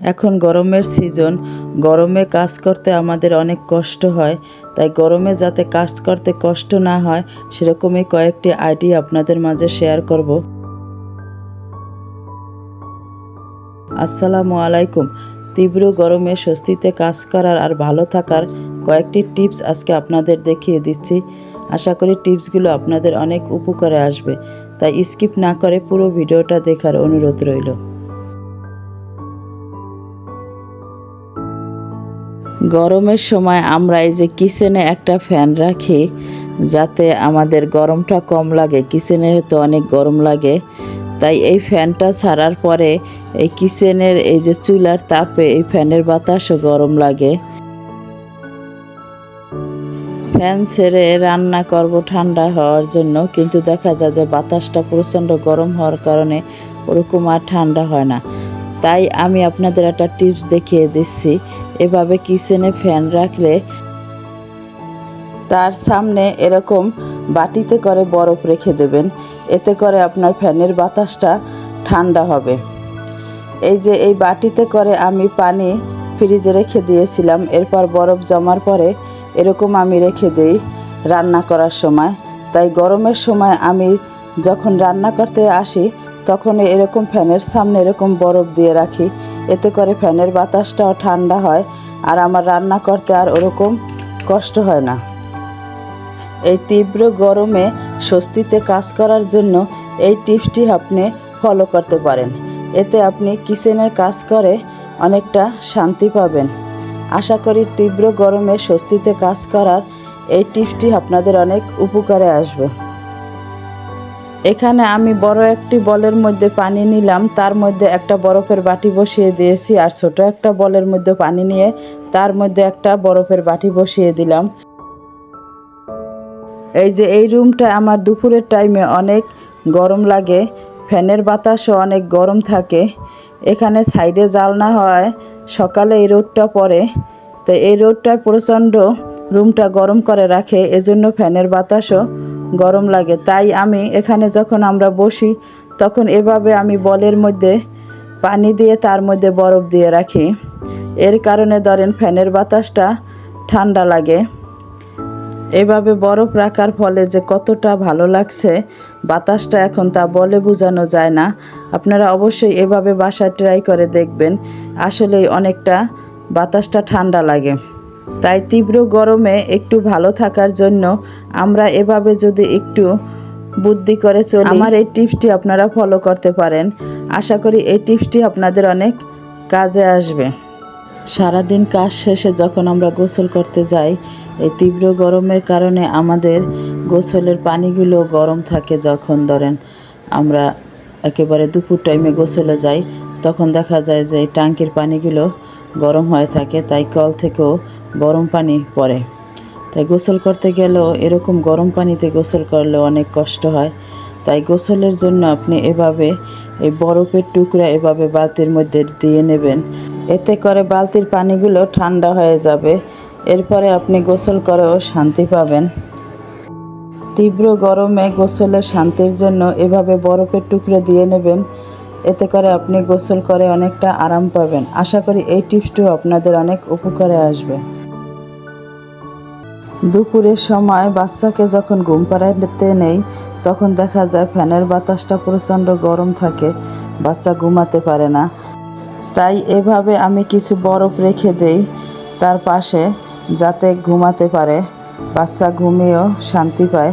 এখন গরমের সিজন গরমে কাজ করতে আমাদের অনেক কষ্ট হয়, তাই গরমে যাতে কাজ করতে কষ্ট না হয়, সেরকমই কয়েকটি আইডিয়া আপনাদের মাঝে শেয়ার করব। আসসালামু আলাইকুম। তীব্র গরমে স্বস্তিতে কাজ করার আর ভালো থাকার কয়েকটি টিপস আজকে আপনাদের দেখিয়ে দিচ্ছি। আশা করি টিপসগুলো আপনাদের অনেক উপকারে আসবে, তাই স্কিপ না করে পুরো ভিডিওটা দেখার অনুরোধ রইল। গরমের সময় আমরা এই যে কিচেনে একটা ফ্যান রাখি, যাতে আমাদের গরমটা কম লাগে। কিচেনে তো অনেক গরম লাগে। তাই এই ফ্যানটা ছাড়ার পরে এই কিচেনের এই যে চুলার তাপে এই ফ্যানের বাতাসও গরম লাগে। ফ্যান ছেড়ে রান্না করব ঠান্ডা হওয়ার জন্য, কিন্তু দেখা যায় যে বাতাসটা প্রচণ্ড গরম হওয়ার কারণে ওরকম আর ঠান্ডা হয় না। তাই আমি আপনাদের একটা টিপস দেখিয়ে দিচ্ছি। এভাবে কিচেনে ফ্যান রাখলে তার সামনে এরকম বাটিতে করে বরফ রেখে দেবেন। এতে করে আপনার ফ্যানের বাতাসটা ঠান্ডা হবে। এই যে এই বাটিতে করে আমি পানি ফ্রিজে রেখে দিয়েছিলাম, এরপর বরফ জমার পরে এরকম আমি রেখে দিই রান্না করার সময়। তাই গরমের সময় আমি যখন রান্না করতে আসি তখন এরকম ফ্যানের সামনে এরকম বরফ দিয়ে রাখি। এতে করে ফ্যানের বাতাসটাও ঠান্ডা হয় আর আমার রান্না করতে আর ওরকম কষ্ট হয় না। এই তীব্র গরমে স্বস্তিতে কাজ করার জন্য এই টিপসটি আপনি ফলো করতে পারেন। এতে আপনি কিচেনের কাজ করে অনেকটা শান্তি পাবেন। আশা করি তীব্র গরমে স্বস্তিতে কাজ করার এই টিপসটি আপনাদের অনেক উপকারে আসবে। এখানে আমি বড় একটি বলের মধ্যে পানি নিলাম, তার মধ্যে একটা বরফের বাটি বসিয়ে দিয়েছি আর ছোট একটা বলের মধ্যে পানি নিয়ে তার মধ্যে একটা বরফের বাটি বসিয়ে দিলাম। এই যে এই রুমটা আমার দুপুরের টাইমে অনেক গরম লাগে, ফ্যানের বাতাসও অনেক গরম থাকে, এখানে সাইডে জালনা হয়, সকালে এই রোদটা পড়ে, তো এই রোদটায় প্রচণ্ড রুমটা গরম করে রাখে, এজন্য ফ্যানের বাতাসও গরম লাগে। তাই আমি এখানে যখন আমরা বসি, তখন এভাবে আমি বলের মধ্যে পানি দিয়ে তার মধ্যে বরফ দিয়ে রাখি। এর কারণে ধরেন ফ্যানের বাতাসটা ঠান্ডা লাগে। এভাবে বরফ রাখার ফলে যে কতটা ভালো লাগছে, বাতাসটা এখন তা বলে বোঝানো যায় না। আপনারা অবশ্যই এভাবে বাসায় ট্রাই করে দেখবেন। আসলেই অনেকটা বাতাসটা ঠান্ডা লাগে। তাই তীব্র গরমে একটু ভালো থাকার জন্য আমরা এভাবে যদি একটু বুদ্ধি করে চলি আমার এই টিপসটি আপনারা ফলো করতে পারেন। আশা করি এই টিপসটি আপনাদের অনেক কাজে আসবে। সারাদিন কাজ শেষে যখন আমরা গোসল করতে যাই এই তীব্র গরমের কারণে আমাদের গোসলের পানিগুলো গরম থাকে যখন ধরেন আমরা একেবারে দুপুর টাইমে গোসলে যাই তখন দেখা যায় যে এই ট্যাঙ্কির পানিগুলো গরম হয়ে থাকে, তাই কল থেকেও গরম পানি পড়ে। তাই গোসল করতে গেলেও এরকম গরম পানিতে গোসল করলে অনেক কষ্ট হয়। তাই গোসলের জন্য আপনি এভাবে এই বরফের টুকরা এভাবে বালতির মধ্যে দিয়ে নেবেন। এতে করে বালতির পানিগুলো ঠান্ডা হয়ে যাবে। এরপরে আপনি গোসল করেও শান্তি পাবেন। তীব্র গরমে গোসলের শান্তির জন্য এভাবে বরফের টুকরো দিয়ে নেবেন। এতে করে আপনি গোসল করে অনেকটা আরাম পাবেন। আশা করি এই টিপসটিও আপনাদের অনেক উপকারে আসবে। দুপুরের সময় বাচ্চাকে যখন ঘুম পাড়াতে নেই, তখন দেখা যায় ফ্যানের বাতাসটা প্রচণ্ড গরম থাকে, বাচ্চা ঘুমাতে পারে না। তাই এভাবে আমি কিছু বরফ রেখে দেই তার পাশে, যাতে ঘুমাতে পারে। বাচ্চা ঘুমিয়েও শান্তি পায়।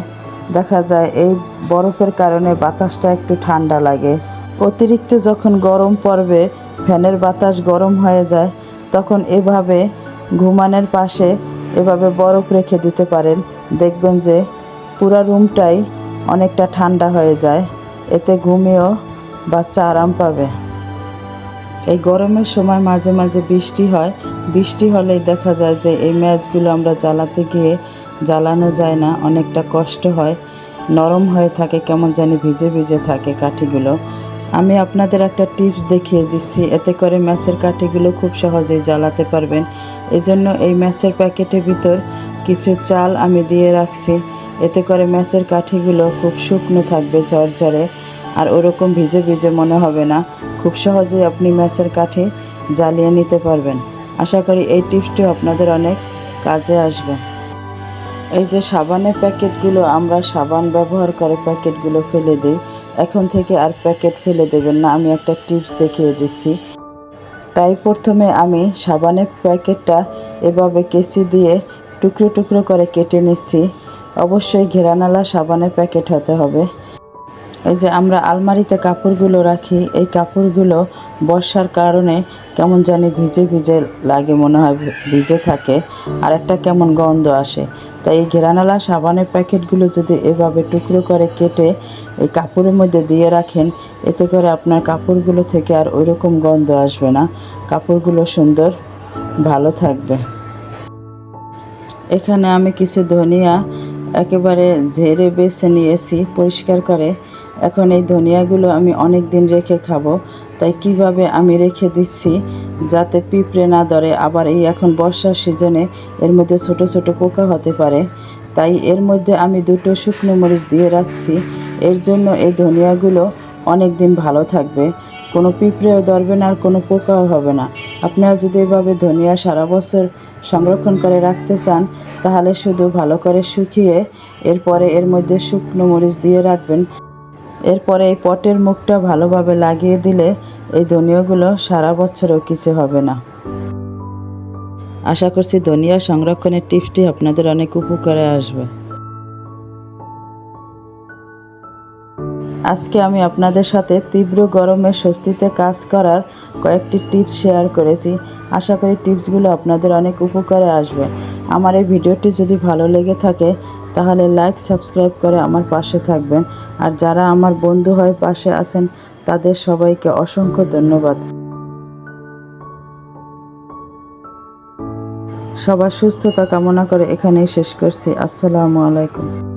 দেখা যায় এই বরফের কারণে বাতাসটা একটু ঠান্ডা লাগে। অতিরিক্ত যখন গরম পড়বে, ফ্যানের বাতাস গরম হয়ে যায়, তখন এভাবে ঘুমানোর পাশে এভাবে বরফ রেখে দিতে পারেন। দেখবেন যে পুরা রুমটাই অনেকটা ঠান্ডা হয়ে যায়। এতে ঘুমিয়েও বাচ্চা আরাম পাবে। এই গরমের সময় মাঝে মাঝে বৃষ্টি হয়। বৃষ্টি হলেই দেখা যায় যে এই ম্যাচগুলো আমরা জ্বালাতে গিয়ে জ্বালানো যায় না, অনেকটা কষ্ট হয়। নরম হয়ে থাকে, কেমন জানি ভিজে ভিজে থাকে কাঠিগুলো। আমি আপনাদের একটা টিপস দেখিয়ে দিচ্ছি। এতে করে ম্যাচের কাঠিগুলো খুব সহজেই জ্বালাতে পারবেন। এজন্য এই ম্যাচের প্যাকেটের ভিতর কিছু চাল আমি দিয়ে রাখছি। এতে করে ম্যাচের কাঠিগুলো খুব শুকনো থাকবে ঝরঝরে। আর ওরকম ভিজে ভিজে মনে হবে না। খুব সহজেই আপনি ম্যাচের কাঠি জ্বালিয়ে নিতে পারবেন। আশা করি এই টিপসটি আপনাদের অনেক কাজে আসবে। এই যে সাবানের প্যাকেটগুলো, আমরা সাবান ব্যবহার করে প্যাকেটগুলো ফেলে দিই। এখন থেকে আর প্যাকেট ফেলে দেবেন না, আমি একটা টিপস দেখিয়ে দিচ্ছি। তাই প্রথমে আমি সাবানের প্যাকেটটা এভাবে কেচি দিয়ে টুকরো টুকরো করে কেটে নিচ্ছি। অবশ্যই ঘেরানালা সাবানের প্যাকেট হতে হবে। এই যে আমরা আলমারিতে কাপড়গুলো রাখি, এই কাপড়গুলো বর্ষার কারণে কেমন জানি ভিজে ভিজে লাগে, মনে হয় ভিজে থাকে, আর একটা কেমন গন্ধ আসে। তাই এই ঘেরানালা সাবানের প্যাকেটগুলো যদি এভাবে টুকরো করে কেটে এই কাপড়ের মধ্যে দিয়ে রাখেন, এতে করে আপনার কাপড়গুলো থেকে আর ওই রকম গন্ধ আসবে না। কাপড়গুলো সুন্দর, ভালো থাকবে। এখানে আমি কিছু ধনিয়া একেবারে ঝেড়ে বেছে নিয়েছি, পরিষ্কার করে। এখন এই ধনিয়াগুলো আমি অনেক দিন রেখে খাব। তাই কীভাবে আমি রেখে দিচ্ছি যাতে পিঁপড়ে না ধরে? আবার এই এখন বর্ষার সিজনে এর মধ্যে ছোট ছোট পোকা হতে পারে। তাই এর মধ্যে আমি দুটো শুকনো মরিচ দিয়ে রাখছি। এর জন্য এই ধনিয়াগুলো অনেক দিন ভালো থাকবে। কোনো পিঁপড়েও ধরবে না আর কোনো পোকাও হবে না। আপনারা যদি এভাবে ধনিয়া সারা বছর সংরক্ষণ করে রাখতে চান, তাহলে শুধু ভালো করে শুকিয়ে এরপরে এর মধ্যে শুকনো মরিচ দিয়ে রাখবেন। এরপরে এই পটের মুখটা ভালোভাবে লাগিয়ে দিলে এই ধনিয়াগুলো সারা বছরও কিছু হবে না। আশা করছি ধনিয়া সংরক্ষণের টিপসটি আপনাদের অনেক উপকারে আসবে। আজকে আমি আপনাদের সাথে তীব্র গরমে স্বস্তিতে কাজ করার কয়েকটি টিপস শেয়ার করেছি। আশা করি টিপসগুলো আপনাদের অনেক উপকারে আসবে। আমার এই ভিডিওটি যদি ভালো লেগে থাকে তাহলে লাইক সাবস্ক্রাইব করে আমার পাশে থাকবেন। আর যারা আমার বন্ধু হয়ে পাশে আছেন, তাদের সবাইকে অসংখ্য ধন্যবাদ। সবার সুস্থতা কামনা করে এখানেই শেষ করছি। আসসালামু আলাইকুম।